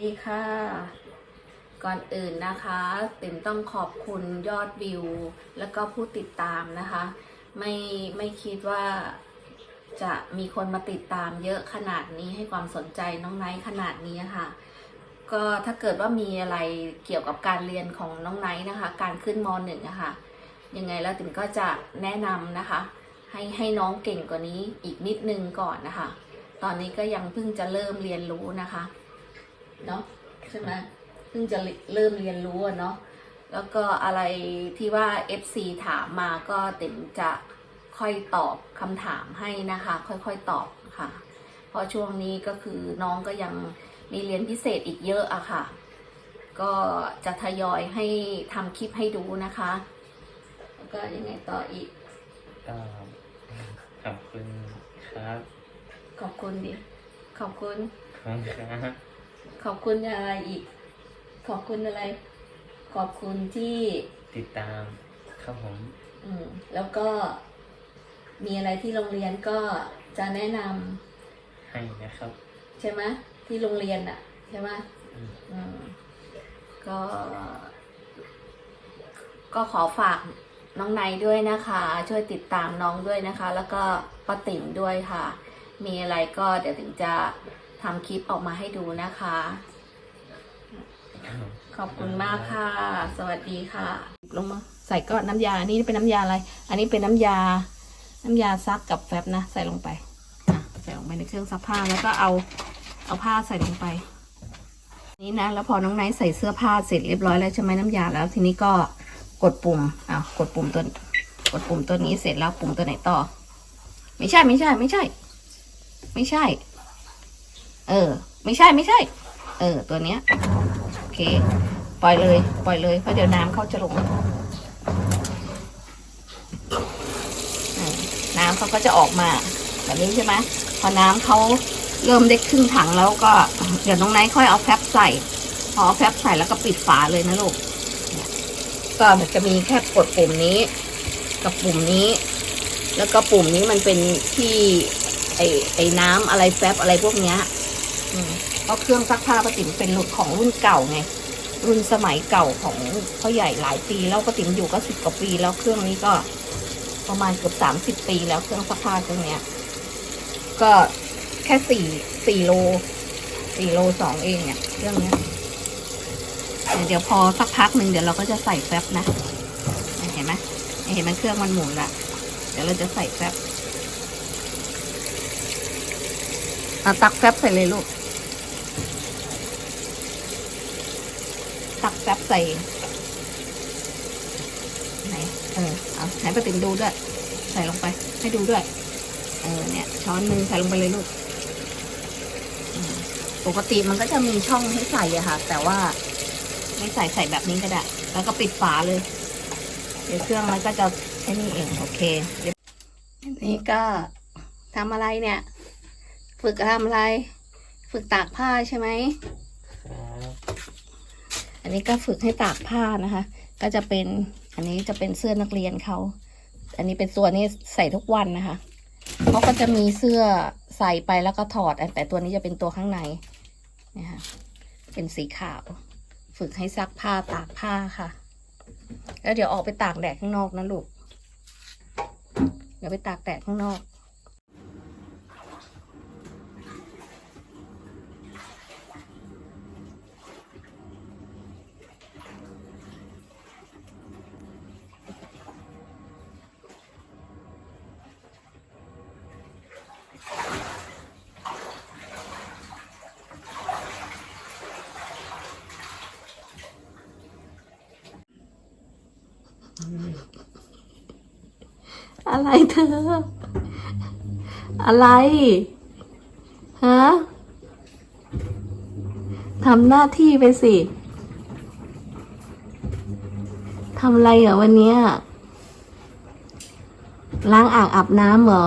ดีค่ะ ก่อนอื่นนะคะติ๋มต้องขอบคุณยอดวิว แล้วก็ผู้ติดตามนะคะ ไม่ไม่คิดว่าจะมีคนมาติดตามเยอะขนาดนี้ให้ความสนใจน้องไนท์ขนาดนี้ค่ะ ก็ถ้าเกิดว่ามีอะไรเกี่ยวกับการเรียนของน้องไนท์นะคะ การขึ้นมหนึ่งอะคะยังไงแล้วติ๋มก็จะแนะนำนะคะ ให้ให้น้องเก่งกว่านี้อีกนิดนึงก่อนนะคะ ตอนนี้ก็ยังเพิ่งจะเริ่มเรียนรู้นะคะ เนาะใช่ไหมเพิ่งจะเริ่มเรียนรู้อะเนาะแล้วก็อะไรที่ว่า FC ถามมาก็ติ๋มจะค่อยตอบคำถามให้นะคะ ค่อยๆตอบค่ะ เพราะช่วงนี้ก็คือน้องก็ยังมีเรียนพิเศษอีกเยอะอะค่ะ ก็จะทยอยให้ทำคลิปให้ดูนะคะ แล้วก็ยังไงต่ออีกก็ขอบคุณครับ ขอบคุณดิ ขอบคุณ ขอบคุณครับ ขอบคุณอะไรอีก ขอบคุณอะไร ขอบคุณที่ติดตามครับผม อืมแล้วก็มีอะไรที่โรงเรียนก็จะแนะนให้นะครับำใช่ไหมที่โรงเรียนอะใช่ไหมอืม อืมก็ ก็ขอฝากน้องไนท์ด้วยนะคะ ช่วยติดตามน้องด้วยนะคะ แล้วก็ป้าติ๋มด้วยค่ะ มีอะไรก็เดี๋ยวถึงจะ ทำคลิปออกมาให้ดูนะคะ ขอบคุณมากค่ะ สวัสดีค่ะ ลงมาใส่ก็น้ำยา นี่เป็นน้ำยาอะไร อันนี้เป็นน้ำยา น้ำยาซักกับแฟบนะ ใส่ลงไปใส่ลงไปในเครื่องซักผ้าแล้วก็เอาเอาผ้าใส่ลงไป นี่นะ แล้วพอน้องไนท์ใส่เสื้อผ้าเสร็จเรียบร้อยแล้วใช่ไหมน้ำยาแล้วทีนี้ก็กดปุ่มอ้าวกดปุ่มตัวกดปุ่มตัวนี้เสร็จแล้วปุ่มตัวไหนต่อ ไม่ใช่ไม่ใช่ ไม่ใช่ ไม่ใช่ เออ ไม่ใช่ไม่ใช่ เออ ตัวเนี้ยโอเค ปล่อยเลย ปล่อยเลยเพราะเดี๋ยวน้ำเขาจะลงน้ำเขาก็จะออกมาแบบนี้ใช่ไหมพอน้ำเขาเริ่มได้ครึ่งถังแล้วก็เดี๋ยวน้องไนท์ค่อยเอาแฟบใส่ พอเอาแฟบใส่แล้วก็ปิดฝาเลยนะลูกก็มันจะมีแค่กดปุ่มนี้ กับปุ่มนี้ แล้วก็ปุ่มนี้มันเป็นที่ไอไอ้น้ำอะไรแฟบอะไรพวกเนี้ย เพราะเครื่องซักผ้าปะติ๋มเป็นรุ่นของรุ่นเก่าไง รุ่นสมัยเก่าของพ่อใหญ่หลายปีแล้วปะติ๋มอยู่ก็สิบกว่าปี แล้วเครื่องนี้ก็ประมาณเกือบสามสิบปีแล้วเครื่องซักผ้าเครื่องเนี้ย ก็แค่สี่สี่โลสี่โลสองเองเนี่ยเครื่องเนี้ยเดี๋ยวพอสักพักหนึ่งเดี๋ยวเราก็จะใส่แฟบนะ เห็นไหมเห็นไหมเครื่องมันหมุนละเดี๋ยวเราจะใส่แฟบเอาตักแฟบใส่เลยลูก ตักแฟบใส่ ไหน เออ เอาไหนป้าติ๋มดูด้วย ใส่ลงไป ให้ดูด้วย เออ เนี่ย ช้อนหนึ่งใส่ลงไปเลยลูก ปกติมันก็จะมีช่องให้ใส่อะค่ะ แต่ว่า ไม่ใส่ใส่แบบนี้ก็ได้ แล้วก็ปิดฝาเลย เดี๋ยวเครื่องมันก็จะแค่นี้เอง โอเคเดี๋ยวนี่ก็ทำอะไรเนี่ย ฝึกทำอะไร ฝึกตากผ้าใช่ไหม อันนี้ก็ฝึกให้ตากผ้านะคะ ก็จะเป็นอันนี้จะเป็นเสื้อนักเรียนเขา อันนี้เป็นตัวนี้ใส่ทุกวันนะคะเขาก็จะมีเสื้อใส่ไปแล้วก็ถอด แต่ตัวนี้จะเป็นตัวข้างในนี่ค่ะเป็นสีขาว ฝึกให้ซักผ้าตากผ้าค่ะ แล้วเดี๋ยวออกไปตากแดดข้างนอกนะลูก เดี๋ยวไปตากแดดข้างนอก อะไรเธอ อะไร ฮะทำหน้าที่ไปสิทำอะไรเหรอวันนี้ล้างอ่างอาบน้ำเหรอ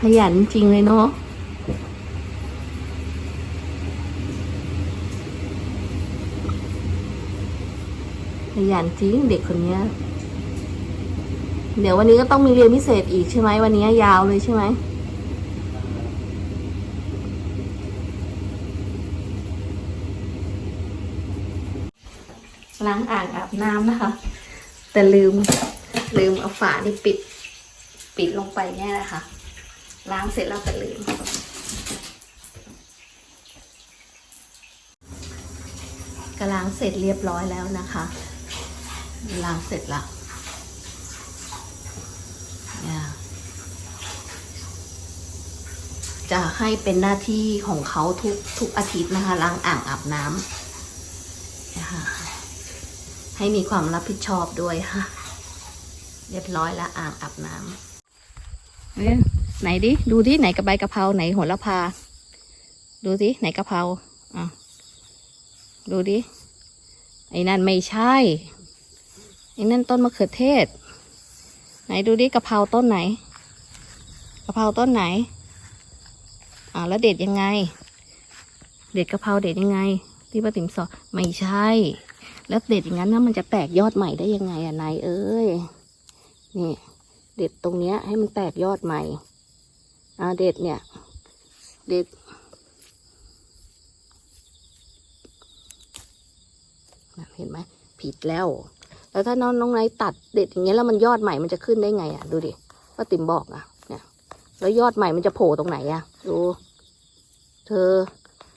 ขยันจริงเลยเนาะ ขยันจริงเด็กคนนี้เดี๋ยววันนี้ก็ต้องมีเรียนพิเศษอีกใช่ไหมวันนี้ยาวเลยใช่ไหมล้างอ่างอาบน้ำนะคะ แต่ลืมลืมเอาฝาที่ปิด ปิดลงไปแน่เลยค่ะ ล้างเสร็จแล้วแต่ลืม ก็ล้างเสร็จเรียบร้อยแล้วนะคะ ล้างเสร็จล้วเนี่จะให้เป็นหน้าที่ของเขาทุกทุกอาทิตย์นะคะล้างอ่างอาบน้ำนะคะให้มีความรับผิดชอบด้วยค่ะ เรียบร้อยแล้วอ่างอาบน้ำเอ้ยไหนดิ ดูดิไหนกระใบกะเพราไหนโหัวละพา ดูสิไหนกะเพราอะดูดิไอ้นั่นไม่ใช่ ไอ้นั่นต้นมะเขือเทศ ไหนดูดิกะเพราต้นไหนกะเพราต้นไหนอ่าแล้วเด็ดยังไง เด็ดกะเพราเด็ดยังไง ที่ป้าติ๋มสอนไม่ใช่ แล้วเด็ดอย่างนั้นนะมันจะแตกยอดใหม่ได้ยังไงอะนายเอ้ยนี่เด็ดตรงเนี้ย ให้มันแตกยอดใหม่อ่าเด็ดเนี่ย เด็ดเห็นไหมผิดแล้ว แล้วถ้าน้องน้องไนตัดเด็ดอย่างเงี้ยแล้วมันยอดใหม่มันจะขึ้นได้ไงอะดูดิป้าติ๋มบอกอะเนี่ยแล้วยอดใหม่มันจะโผล่ตรงไหนอะดู เธอ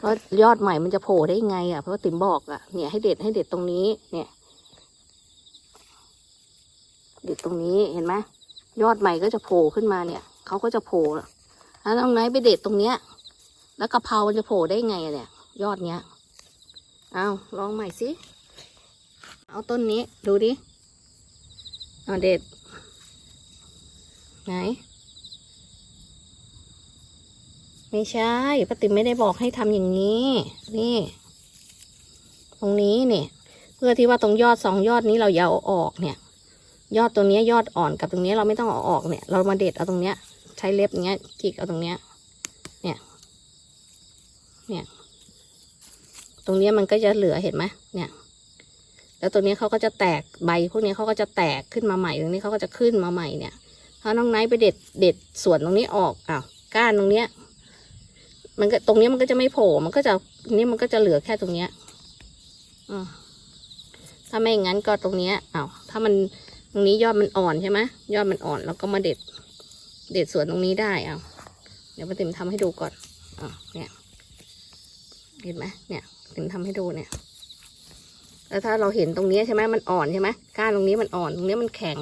แล้วยอดใหม่มันจะโผล่ได้ไง อะเพราะว่าติ๋มบอกอะเนี่ยให้เด็ดให้เด็ดตรงนี้ เนี่ย เด็ดตรงนี้เห็นไหมยอดใหม่ก็จะโผล่ขึ้นมาเนี่ยเขาก็จะโผล่แล้วน้องไนไปเด็ดตรงเนี้ย แล้วกะเพรามันจะโผล่ได้ไงอะเนี่ย ยอดเนี้ยเอาลองใหม่สิ เอาต้นนี้ดูดิเอาเด็ด ไหน ไม่ใช่ป้าติ๋มไม่ได้บอกให้ทำอย่างนี้ นี่ ตรงนี้เนี่ย เพื่อที่ว่าตรงยอดสองยอดนี้เราอย่าเอาออกเนี่ย ยอดตรงนี้ยยอดอ่อนกับตรงเนี้ยเราไม่ต้องเอาออกเนี่ย เรามาเด็ดเอาตรงเนี้ย ใช้เล็บอย่างเงี้ยจิกเอาตรงเนี้ย เนี่ย เนี่ย ตรงเนี้ยมันก็จะเหลือเห็นไหมเนี่ย แล้วตัวนี้เขาก็จะแตกใบ พวกนี้เขาก็จะแตกขึ้นมาใหม่ตรงนี้เขาก็จะขึ้นมาใหม่เนี่ยถ้าน้องไนท์ไปเด็ดเด็ดส่วนตรงนี้ออกอ้าวก้านตรงเนี้ย มันก็ตรงเนี้ยมันก็จะไม่โผล่มันก็จะนี่มันก็จะเหลือแค่ตรงเนี้ยอถ้าไม่อย่างนั้นก็ตรงเนี้ยอ้าวถ้ามันตรงนี้ยอดมันอ่อนใช่ไหมยอดมันอ่อนแล้วก็มาเด็ด เด็ดส่วนตรงนี้ได้อ้าวเดี๋ยวป้าติ๋มทำให้ดูก่อนอ้าวเนี่ยเห็นไหมเนี่ยติ๋มทำให้ดูเนี่ย แล้วถ้าเราเห็นตรงนี้ใช่ไหมมันอ่อนใช่ไหมก้านตรงนี้มันอ่อนตรงนี้มันแข็ง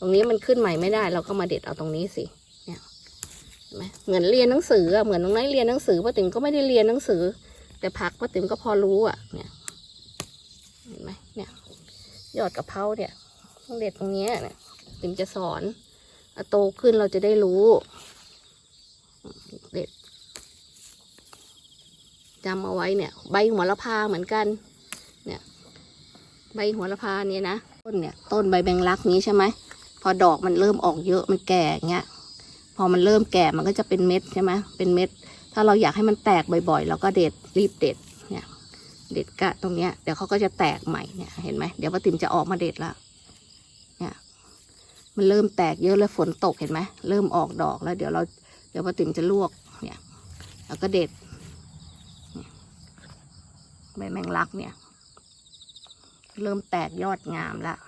ตรงนี้มันขึ้นใหม่ไม่ได้ เราก็มาเด็ดเอาตรงนี้สิเนี่ยเห็นไหมเหมือนเรียนหนังสืออะเหมือนน้องไนท์เรียนหนังสือป้าติ๋มก็ไม่ได้เรียนหนังสือ แต่ผักป้าติ๋มก็พอรู้อะเนี่ยเห็นไหมเนี่ยยอดกะเพราเนี่ยต้องเด็ดตรงนี้เนี่ยติ๋มจะสอนอโตขึ้นเราจะได้รู้เด็ดจำเอาไว้เนี่ย ใบหัวละพาเหมือนกัน เนี่ย ใบหัวละพาเนี่ยนะต้นเนี่ยต้นใบแบงลักนี้ใช่ไหมพอดอกมันเริ่มออกเยอะมันแก่เงี้ยพอมันเริ่มแก่มันก็จะเป็นเม็ดใช่ไหมเป็นเม็ด ถ้าเราอยากให้มันแตกบ่อยๆเราก็เด็ดรีบเด็ดเนี่ยเด็ดกะตรงเนี้ยเดี๋ยวเขาก็จะแตกใหม่เนี่ยเห็นไหมเดี๋ยวป้าติ๋มจะออกมาเด็ดละเนี่ยมันเริ่มแตกเยอะแล้วฝนตกเห็นไหมเริ่มออกดอกแล้ว เดี๋ยวเราเดี๋ยวป้าติ๋มจะลวกเนี่ยแล้วก็เด็ดใบแมงลักเนี่ย เริ่มแตกยอดงามแล้ว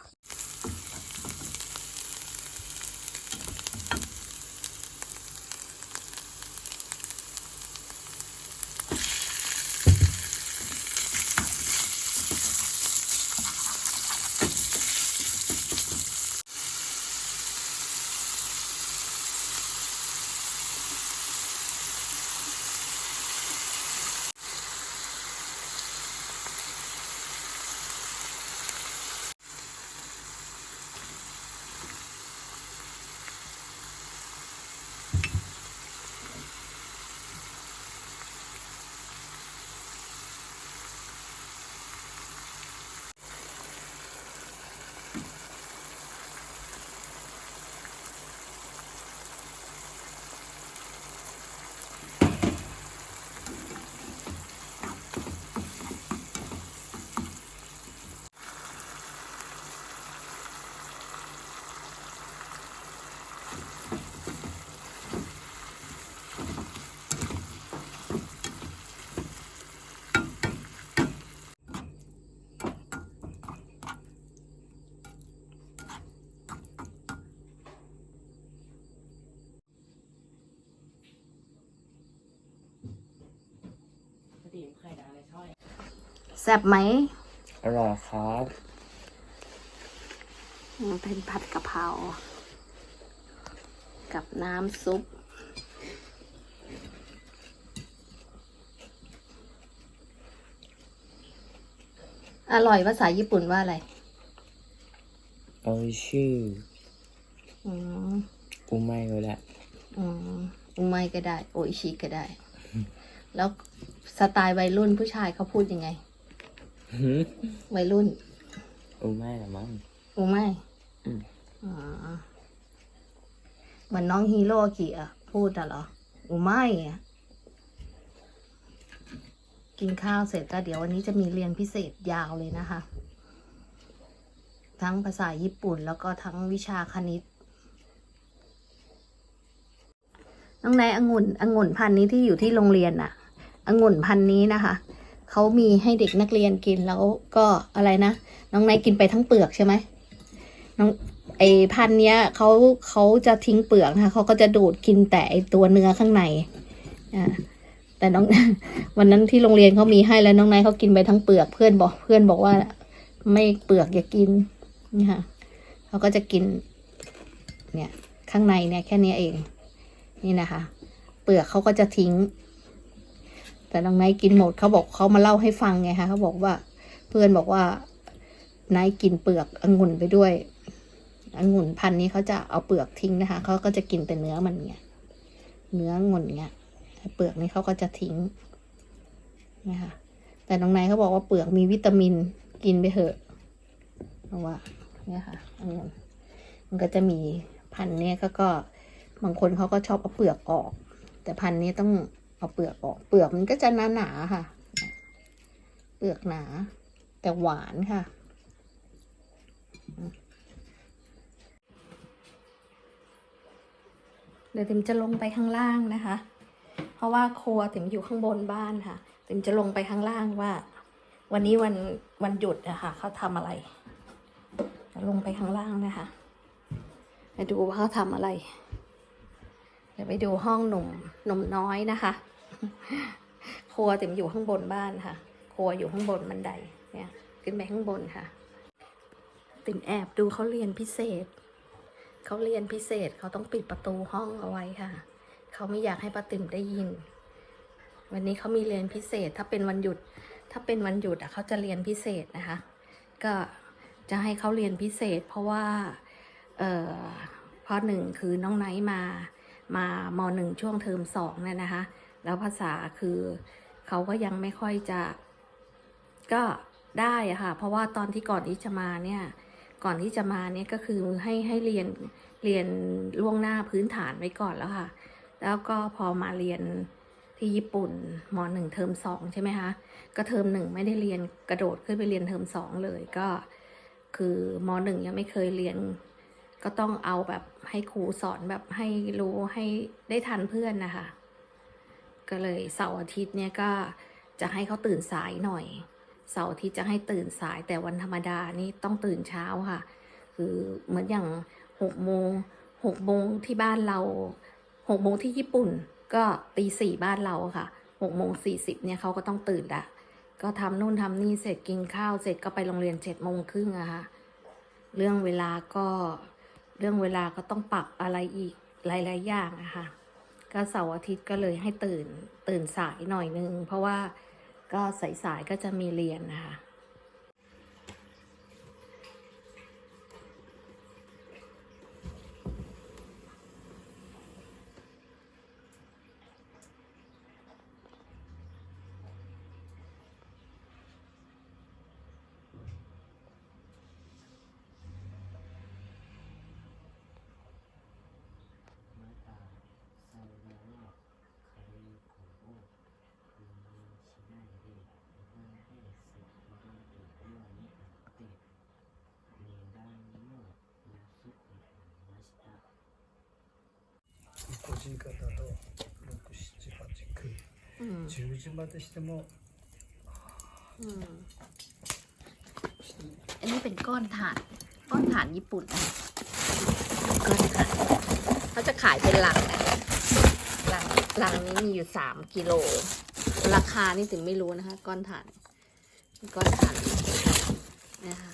ซ่บไหม อร่อยครับมันเป็นผัดกะเพรา กับน้ำซุป อร่อยภาษาญี่ปุ่นว่าอะไรโอชื่ออืมอูไม่ก็ได้อืมอุไมก็ได้ โออิชิก็ได้ แล้วสไตล์วัยรุ่นผู้ชายเขาพูดยังไงหืม วัยรุ่นอูไม่ละมั้งอุไมอืมอ๋อเหมือนน้องฮีโร่กี่อะพูดอะเหรออุไมอะกินข้าวเสร็จก็เดี๋ยววันนี้จะมีเรียนพิเศษยาวเลยนะคะ ทั้งภาษาญี่ปุ่นแล้วก็ทั้งวิชาคณิต น้องนายองุ่นองุ่นพันธุ์นี้ที่อยู่ที่โรงเรียนน่ะองุ่นพันธุ์นี้นะคะ เขามีให้เด็กนักเรียนกินแล้วก็อะไรนะ น้องนายกินไปทั้งเปลือกใช่ไหมน้องไอพันธุ์เนี้ยเขาเขาจะทิ้งเปลือกนะคะเขาก็จะดูดกินแต่ไอตัวเนื้อข้างในอ่าแต่น้องวันนั้นที่โรงเรียนเขามีให้แล้วน้องนายเขากินไปทั้งเปลือกเพื่อนบอกเพื่อนบอกว่า ไม่เปลือกอย่ากินนี่ค่ะเขาก็จะกิน เนี่ย ข้างในเนี่ยแค่นี้เอง นี่นะคะ เปลือกเขาก็จะทิ้ง แต่น้องไนท์กินหมดเขาบอกเขามาเล่าให้ฟังไงคะเขาบอกว่า เพื่อนบอกว่าไนท์กินเปลือกองุ่นไปด้วยองุ่นพันนี้เขาจะเอาเปลือกทิ้งนะคะเขาก็จะกินแต่เนื้อมันเนี่ยเนื้องุ่นเนี่ยเปลือกนี้เขาก็จะทิ้งนะคะแต่น้องไนเขาบอกว่าเปลือกมีวิตามินกินไปเถอะเพราะว่าเนี่ยค่ะองุ่นมันก็จะมีพันเนี้ยก็ก็บางคนเขาก็ชอบเอาเปลือกออก แต่พันนี้ต้อง เอาเปลือกออกเปลือกมันก็จะหนาหนาๆค่ะ เปลือกหนา แต่หวานค่ะ เดี๋ยวติมจะลงไปข้างล่างนะคะ เพราะว่าครัวติมอยู่ข้างบนบ้านค่ะติมจะลงไปข้างล่างว่า วันนี้วันวันหยุดอะคะเขาทำอะไรจะลงไปข้างล่างนะคะไปดูว่าเขาทำอะไร ดี๋ยวไปดูห้องหนุ่มหนุ่มน้อยนะคะ ครัวติมอยู่ข้างบนบ้านค่ะ ครัวอยู่ข้างบนบันไดเนี่ยขึ้นไปข้างบนค่ะ ติมแอบดูเขาเรียนพิเศษ เขาเรียนพิเศษเขาต้องปิดประตูห้องเอาไว้ค่ะ เขาไม่อยากให้ป้าติมได้ยิน วันนี้เขามีเรียนพิเศษ ถ้าเป็นวันหยุด ถ้าเป็นวันหยุดอะเขาจะเรียนพิเศษนะคะ ก็จะให้เขาเรียนพิเศษ เพราะว่า เอ่อพราะหนึ่งคือน้องไนท์มา มามหนึ่งช่วงเทอมสองเนี่ยนะคะ แล้วภาษาคือเขาก็ยังไม่ค่อยจะ ก็ได้อะค่ะ เพราะว่าตอนที่ก่อนที่จะมาเนี่ย ก่อนที่จะมาเนี่ยก็คือให้ให้เรียนเรียนล่วงหน้าพื้นฐานไว้ก่อนแล้วค่ะ แล้วก็พอมาเรียนที่ญี่ปุ่นมหนึ่งเทอมสองใช่ไหมคะก็เทอมหนึ่งไม่ได้เรียนกระโดดขึ้นไปเรียนเทอมสองเลยก็ คือมหนึ่งยังไม่เคยเรียน ก็ต้องเอาแบบให้ครูสอนแบบให้รู้ให้ได้ทันเพื่อนนะคะ ก็เลยเสาร์อาทิตย์เนี่ยก็จะให้เขาตื่นสายหน่อย เสาร์อาทิตย์จะให้ตื่นสายแต่วันธรรมดานี่ต้องตื่นเช้าค่ะ คือเหมือนอย่างหกโมงหกโมงที่บ้านเราหกโมงที่ญี่ปุ่นก็ตีสี่บ้านเราค่ะหกโมงสี่สิบเนี่ยเขาก็ต้องตื่นละก็ทำนู่นทำนี่เสร็จกินข้าวเสร็จก็ไปโรงเรียนเจ็ดโมงครึ่งอะค่ะ เรื่องเวลาก็ เรื่องเวลาก็ต้องปรับอะไรอีกหลาย ๆ อย่างนะคะก็เสาร์อาทิตย์ก็เลยให้ตื่นตื่นสายหน่อยนึง เพราะว่าก็สายๆก็จะมีเรียนนะคะ 5時方と678 อืม 9 10時までしても อืมอันนี้เป็นก้อนถ่าน ก้อนถ่านญี่ปุ่นนะก้อนถ่านเขาจะขายเป็นลังนะลังลังนี้มีอยู่สามกิโล ราคานี่ถึงไม่รู้นะคะ ก้อนถ่าน ก็หันนะคะ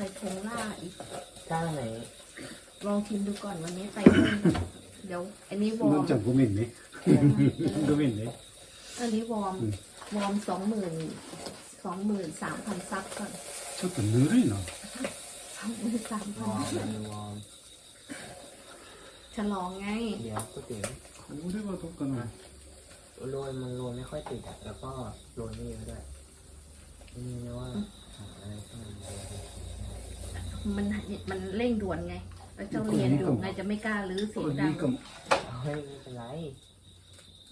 ส่ผงล่าอีก ก้าไหน ลองชิมดูก่อนวันนี้ใส่เพิ่มเดี๋ยว อันนี้วอ の ร์ ん ม ちゃんごめんねごめんね อันนี้วอร์ม อืม วอร์มสองหมื่นสองหมื่นสามพันซับก่อน ちょっとぬるいな สองหมื่นสาม ว พั อน ร์มมันวอร์ม ฉลองไง เดี๋ยวก๋วยเตี๋ยว これはどうかな โรยมันโรยไม่ค่อยติดอ่ะแล้วก็โรยไม่เยอะด้วยนี่นะว่าหาอะไรที่มันโรยได้ มันมันเร่งด่วนไง แล้วเจ้าเรียนอยู่ไงจะไม่กล้ารื้อเสียงดังเฮ้ยไม่เป็นไร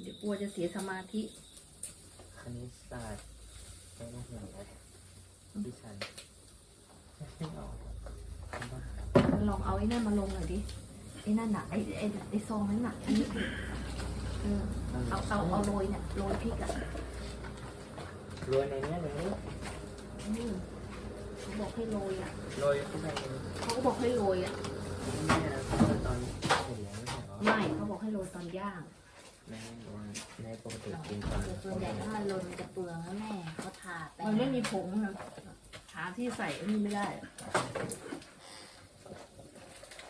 เดี๋ยวกลัวจะเสียสมาธิคณิตศาสตร์ไม่น่าห่วงนยดิฉันไม่ออกลองเอาไอ้นั่นมาลงหน่อยดิไอ้นั่นหนักไอ้ไอ้ไอ้ซองนั้นหนักอันนี้เออเอาเอาเอาโรยเนี่ยโรยพริกอะโรยในนี้เลยอืมเขาบอกให้โรยอ่ะ โรยเข้าไปใน เขาก็บอกให้โรยอ่ะ นี่นะเพราะว่าตอนเสร็จแล้วไม่ใช่เหรอ ไม่เขาบอกให้โรยตอนย่าง ในในปกติกินตอน คือส่วนใหญ่ถ้ามันลนมันจะเปลืองแล้วแม่เขาทาแป้ง มันไม่มีผงนะหาที่ใส่อันนี้ไม่ได้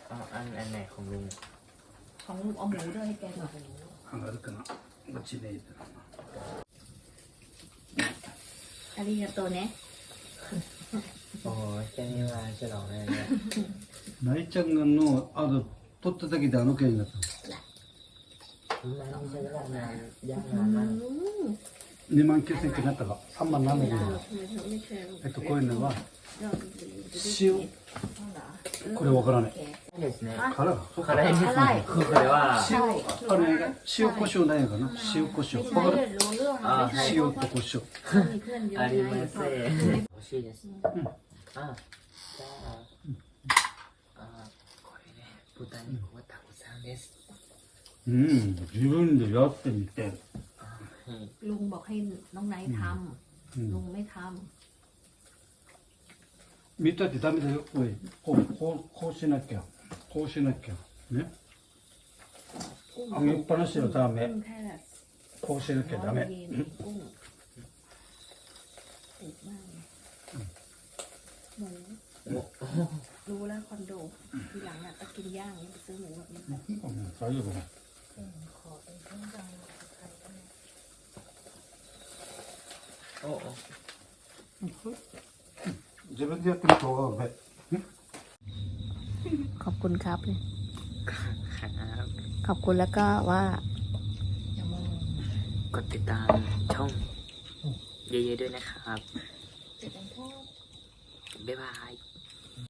เอาอันอันไหนของลุง ของลุงเอาหมูด้วยให้แกหน่อย 上がるかなこっちね อาริยาโตเนะ โ 人はちとちゃん。がのあの取った時であの件になった2万9000円になったかあん。まなんなえっとこういうのは塩これわからない辛い辛いこれは塩塩コショウないのかな塩コショウあ塩とコショウありますしいですうん。 あじゃああこれね豚肉はたくさんですうん自分でやってみて、はい ลุงบอกให้น้องไนท์ท う ำลุ ん、งไม่ท 見たってダメだよおいこうこうこうしなきゃこうしなきゃねำกุ้ง 揚げっぱなしはダメ กุ้งแค่ こうしなきゃダ ร้อย メ ขาอยู่ผมโอ้จะเป็นเรียกเป็นตัวไปขอบคุณครับเลยขอบคุณแล้วก็ว่า กดติดตามช่องเยอะๆด้วยนะครับ บ๊ายบาย